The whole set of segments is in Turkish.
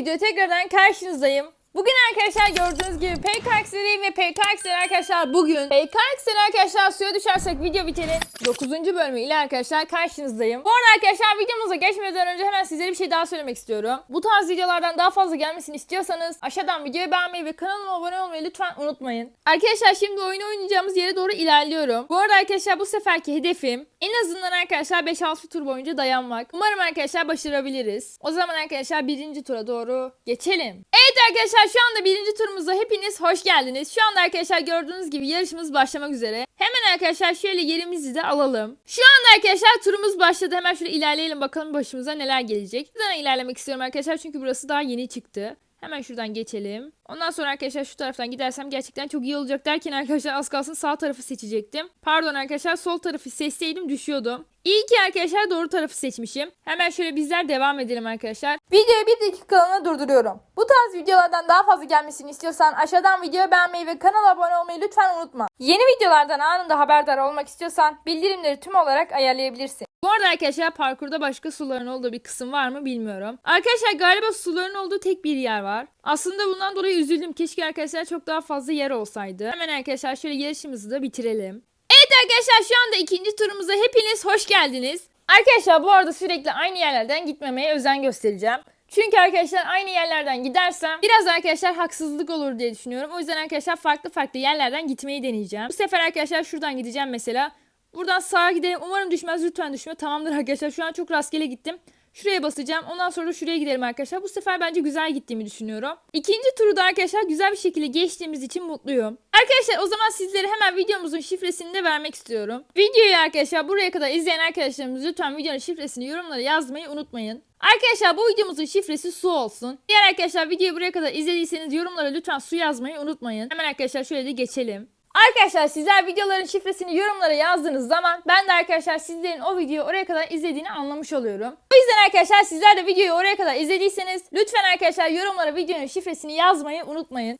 video tekrardan karşınızdayım. Bugün arkadaşlar gördüğünüz gibi PKX'leri ve PKX'leri arkadaşlar bugün PKX'leri arkadaşlar suya düşersek video biterin 9. bölümü ile arkadaşlar karşınızdayım. Bu arada arkadaşlar videomuza geçmeden önce hemen sizlere bir şey daha söylemek istiyorum. Bu tarz videolardan daha fazla gelmesini istiyorsanız aşağıdan videoyu beğenmeyi ve kanalıma abone olmayı lütfen unutmayın. Arkadaşlar şimdi oyunu oynayacağımız yere doğru ilerliyorum. Bu arada arkadaşlar bu seferki hedefim en azından arkadaşlar 5-6 tur boyunca dayanmak. Umarım arkadaşlar başarabiliriz. O zaman arkadaşlar birinci tura doğru geçelim. Arkadaşlar şu anda birinci turumuza hepiniz hoş geldiniz. Şu anda arkadaşlar gördüğünüz gibi yarışımız başlamak üzere. Hemen arkadaşlar şöyle yerimizi de alalım. Şu anda arkadaşlar turumuz başladı. Hemen şöyle ilerleyelim bakalım başımıza neler gelecek. Buradan ilerlemek istiyorum arkadaşlar çünkü burası daha yeni çıktı. Hemen şuradan geçelim. Ondan sonra arkadaşlar şu taraftan gidersem gerçekten çok iyi olacak derken arkadaşlar az kalsın sağ tarafı seçecektim. Pardon arkadaşlar sol tarafı seçseydim düşüyordum. İyi ki arkadaşlar doğru tarafı seçmişim. Hemen şöyle bizler devam edelim arkadaşlar. Videoyu bir dakikalığına durduruyorum. Bu tarz videolardan daha fazla gelmesini istiyorsan aşağıdan videoyu beğenmeyi ve kanala abone olmayı lütfen unutma. Yeni videolardan anında haberdar olmak istiyorsan bildirimleri tüm olarak ayarlayabilirsin. Bu arada arkadaşlar parkurda başka suların olduğu bir kısım var mı bilmiyorum. Arkadaşlar galiba suların olduğu tek bir yer var. Aslında bundan dolayı üzüldüm. Keşke arkadaşlar çok daha fazla yer olsaydı. Hemen arkadaşlar şöyle yarışımızı da bitirelim. Evet arkadaşlar şu anda ikinci turumuza hepiniz hoş geldiniz. Arkadaşlar bu arada sürekli aynı yerlerden gitmemeye özen göstereceğim. Çünkü arkadaşlar aynı yerlerden gidersem biraz arkadaşlar haksızlık olur diye düşünüyorum. O yüzden arkadaşlar farklı farklı yerlerden gitmeyi deneyeceğim. Bu sefer arkadaşlar şuradan gideceğim mesela. Buradan sağa gidelim. Umarım düşmez. Lütfen düşme. Tamamdır arkadaşlar. Şu an çok rastgele gittim. Şuraya basacağım. Ondan sonra şuraya gidelim arkadaşlar. Bu sefer bence güzel gittiğimi düşünüyorum. İkinci turu da arkadaşlar güzel bir şekilde geçtiğimiz için mutluyum. Arkadaşlar o zaman sizlere hemen videomuzun şifresini de vermek istiyorum. Videoyu arkadaşlar buraya kadar izleyen arkadaşlarımız lütfen videonun şifresini yorumlara yazmayı unutmayın. Arkadaşlar bu videomuzun şifresi su olsun. Diğer arkadaşlar videoyu buraya kadar izlediyseniz yorumlara lütfen su yazmayı unutmayın. Hemen arkadaşlar şöyle de geçelim. Arkadaşlar sizler videoların şifresini yorumlara yazdığınız zaman ben de arkadaşlar sizlerin o videoyu oraya kadar izlediğini anlamış oluyorum. O yüzden arkadaşlar sizler de videoyu oraya kadar izlediyseniz lütfen arkadaşlar yorumlara videonun şifresini yazmayı unutmayın.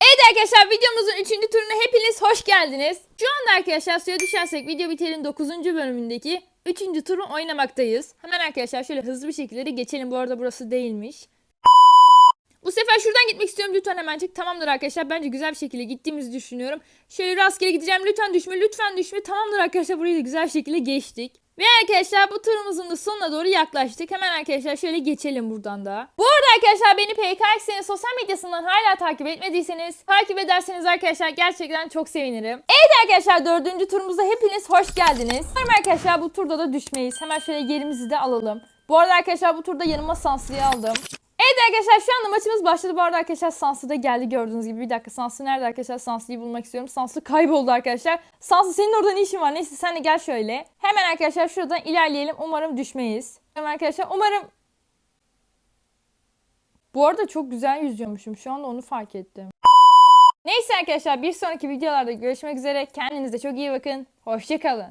Evet arkadaşlar videomuzun 3. turuna hepiniz hoş geldiniz. Şu anda arkadaşlar suya düşersek video biterin 9. bölümündeki 3. turu oynamaktayız. Hemen arkadaşlar şöyle hızlı bir şekilde de geçelim. Bu arada burası değilmiş. Bu sefer şuradan gitmek istiyorum lütfen hemencik. Tamamdır arkadaşlar bence güzel bir şekilde gittiğimizi düşünüyorum. Şöyle rastgele gideceğim lütfen düşme lütfen düşme. Tamamdır arkadaşlar burayı da güzel bir şekilde geçtik. Ve arkadaşlar bu turumuzun da sonuna doğru yaklaştık. Hemen arkadaşlar şöyle geçelim buradan da. Bu arada arkadaşlar beni PKX'nin sosyal medyasından hala takip etmediyseniz takip ederseniz arkadaşlar gerçekten çok sevinirim. Evet arkadaşlar dördüncü turumuza hepiniz hoş geldiniz. Umarım arkadaşlar bu turda da düşmeyiz. Hemen şöyle yerimizi de alalım. Bu arada arkadaşlar bu turda yanıma Sanslı'yı aldım. Evet arkadaşlar şu anda maçımız başladı. Bu arada arkadaşlar Sansı da geldi gördüğünüz gibi. Bir dakika Sansı nerede arkadaşlar? Sansı'yı bulmak istiyorum. Sansı kayboldu arkadaşlar. Sansı senin orada ne işin var? Neyse sen de gel şöyle. Hemen arkadaşlar şuradan ilerleyelim. Umarım düşmeyiz. Hemen arkadaşlar umarım... Bu arada çok güzel yüzüyormuşum. Şu anda onu fark ettim. Neyse arkadaşlar bir sonraki videolarda görüşmek üzere. Kendinize çok iyi bakın. Hoşçakalın.